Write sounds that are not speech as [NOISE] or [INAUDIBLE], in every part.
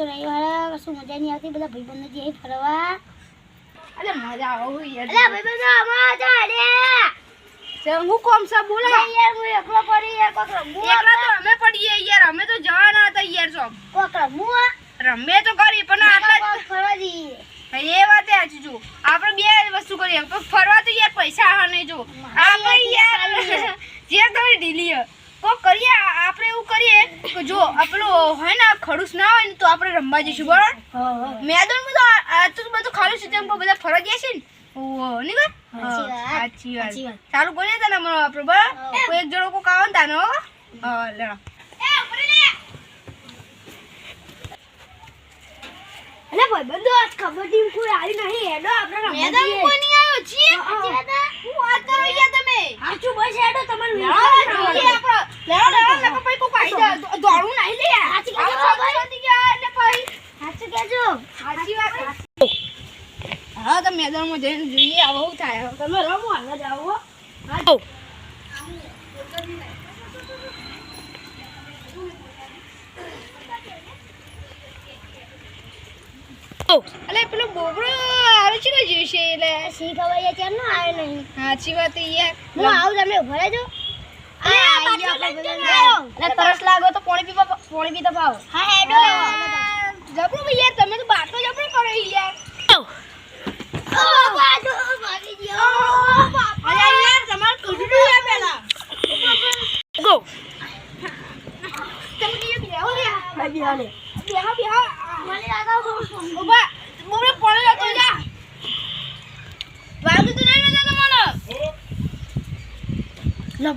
તો રવિવારે કશું મજા નહીં આવતી બધા ભાઈબંધો જઈએ ફરવા. અરે મજા આવે યાર. અરે ભાઈબંધો મજા અરે છે હું કોમ સા બોલા? યાર હું એકલો પડી યાર કોક રમુ એકલા તો અમે પડીએ યાર અમે તો જવાના હતા યાર છો કોક રમુ રમે તો કરી પણ આટલા ફરવા જઈએ. એ વાત સાચી જો. આપણે બે વસ્તુ કરીએ. પણ ફરવા તો યાર પૈસા હા નહીં જો આપણે યાર [LAUGHS] જે તમે ઢીલી. કોક કરીએ આપણે જો આપણું હોય ને ખડુસ ના હોય ને તો આપણે રમવા જઈશું બરાબર? મેદાનમાં તો આ- તો બધું ખાલી છે તેમ બધા ફરજ જાય છે ને? ઓહો નહીં કર? સાચી વાત. ચાલુ કરીએ તને હમણાં આપણો બરાબર? કોઈ એક જણો કોક આવે ને તાનો લેડો અલા ભાઈબંધો આજ કબડ્ડી કોઈ આવી નહીં હેડો આપણે મેદાન. કોઈ નહીં આવ્યો છીએ હા. વાત કરો યાર તમે. હાચું બસ હેડો તમને લેડો, લેડો, લેડો, નકર પછી કોક આવી જાય. દો- દોડવું નહીં લે યાર. સાચી વાત આપણે છે, ભાઈ. શાંતિ ગયા એટલે પછી હાચું કહેજો સાચી વાત હા તો મેદાનમાં જઈને જોઈએ આવું થાય. તમે રમો પેલો બોબડો આવે છે ને જોઈશે એટલે. સી ખબર યાર કેમ નો આવ્યો નહીં સાચી વાત યાર. હું આવું તમે ઊભા રહેજો. તરસ લાગો તો પાણી પીવા પાણી પીતા ભાવ હા હેડો જબરું ભાઈ યાર તમે તો બાટલો જબરો કરો યાર ઓ બાજુ ભાગી ગયો અરે યાર તમારે કુટુંબ યાર પેલા ગો તમે કીધું બેહો ભાઈ હાલે બેહો બેહો. મને લાગા ઊભા. બોબડે પાણી લેતો જા. વાગ્યું તો નહીં ને તમને લો ના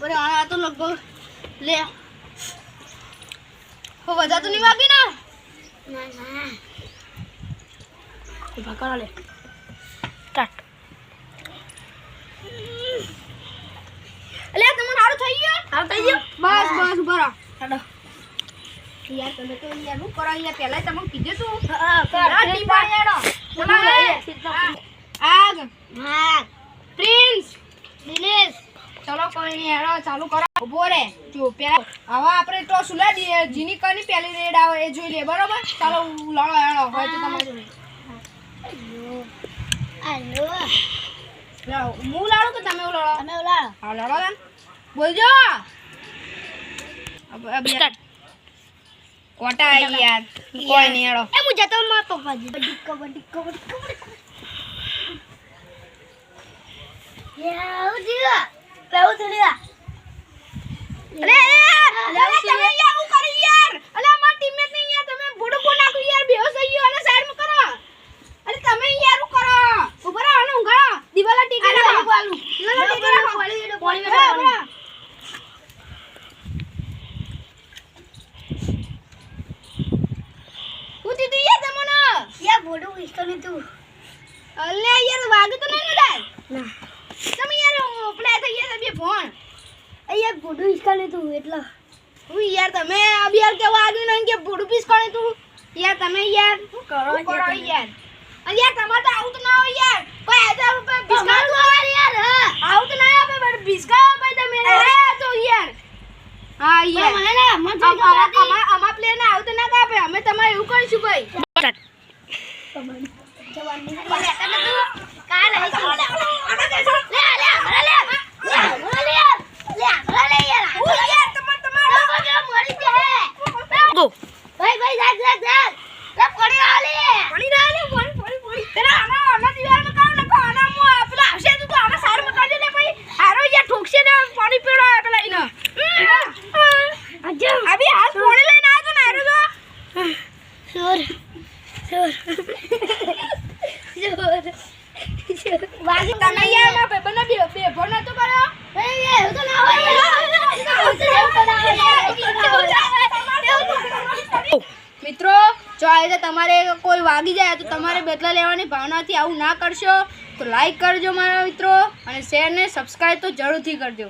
બરે આ તો લગભગ લે. હો બધા તો નહીં વાગી ને? ના ના. ઊભા કરો, લે સ્ટાર્ટ અલે તમને સારું થઈ ગયું આવ થઈ ગયો બસ બસ બરો હેડો યાર તમે તો યાર હું કરો? યાર પહેલા તમને કીધું તું. હા આ ટીપા આગ. પ્રિન્સ. દિનેશ. ચલો કોઈ નહીં હેડો ચાલુ કરો. ઊભો રે. જો પેલા હવે આપણે તો સુલા દઈએ જીની કની પેલી રેડ આવે એ જોઈ લે બરોબર? ચાલો લડો હેડો હોય તો તમારે જોડે. હું લાડો કે તમે લડો? તમે ઓલા હા લડો. બોલજો. અબ- અબ યાર. કોટા યાર કોઈ નહીં હેડો એ હું જતો. માં પપ્પાજી કબડ્ડી કબડ્ડી કબડ્ડી કબડ્ડી યા પેઉ થડીવા અરે અરે તમે યાર હું કરી યાર અલે અમાર ટીમમેટ ને યાર તમે બોડો બોલ નાખો યાર બેહોશ થઈ ગયો અને સાઈડમાં કરો અરે તમે યાર હું કરો ઊભા રહો અને ઊંઘાડો દિવાલા ટીકી અરે રાખો વાલું દિવાલા ટીકી રાખો પાણી વેડો, પાણી ઊભા વેડો, રહો, ઊભા રહો. હું દીધું યાર તમને યા બોડું વિસ્તો ને તું અલે યાર વાગે તો નહીં ને ના. તમે યાર પેલા થઈ ગયા બે ફોન અહીંયા ભૂડું વિસ્તો તું એટલે. હું યાર તમે અબ યાર કેવા આવ્યું નહીં કે ભૂડું પીસકાને તું. યાર તમે યાર શું કરો કરો યાર? અને યાર તમારે તો આવું તો ના હોય યાર. કોઈ હજાર રૂપિયા ભીસકા તો યાર હા. આવું તો ના આપે પણ ભીસકા આપે તમે અરે. તો યાર. હા યાર. મને ના અમાર અમાર અમા- ગયો અમા- અમા- અમા પ્લેયર ને આવું તો ના આપે અમે તમારે એવું કરીશું ભાઈ જવાની કાલ ગો આવશે તું તો આના લે ભાઈ હારો યાર ને પાણી પીડો પેલા અજમ અભી હાથ પાણી લઈને આવ્યો ને સુર સુર સુર મિત્રો, જો આજે તમારે કોઈ વાગી જાય તો તમારે બદલા લેવાની ભાવનાથી આવું ના કરશો. તો લાઈક કરજો મારા મિત્રો અને શેર ને સબસ્ક્રાઈબ તો જરૂરથી કરજો.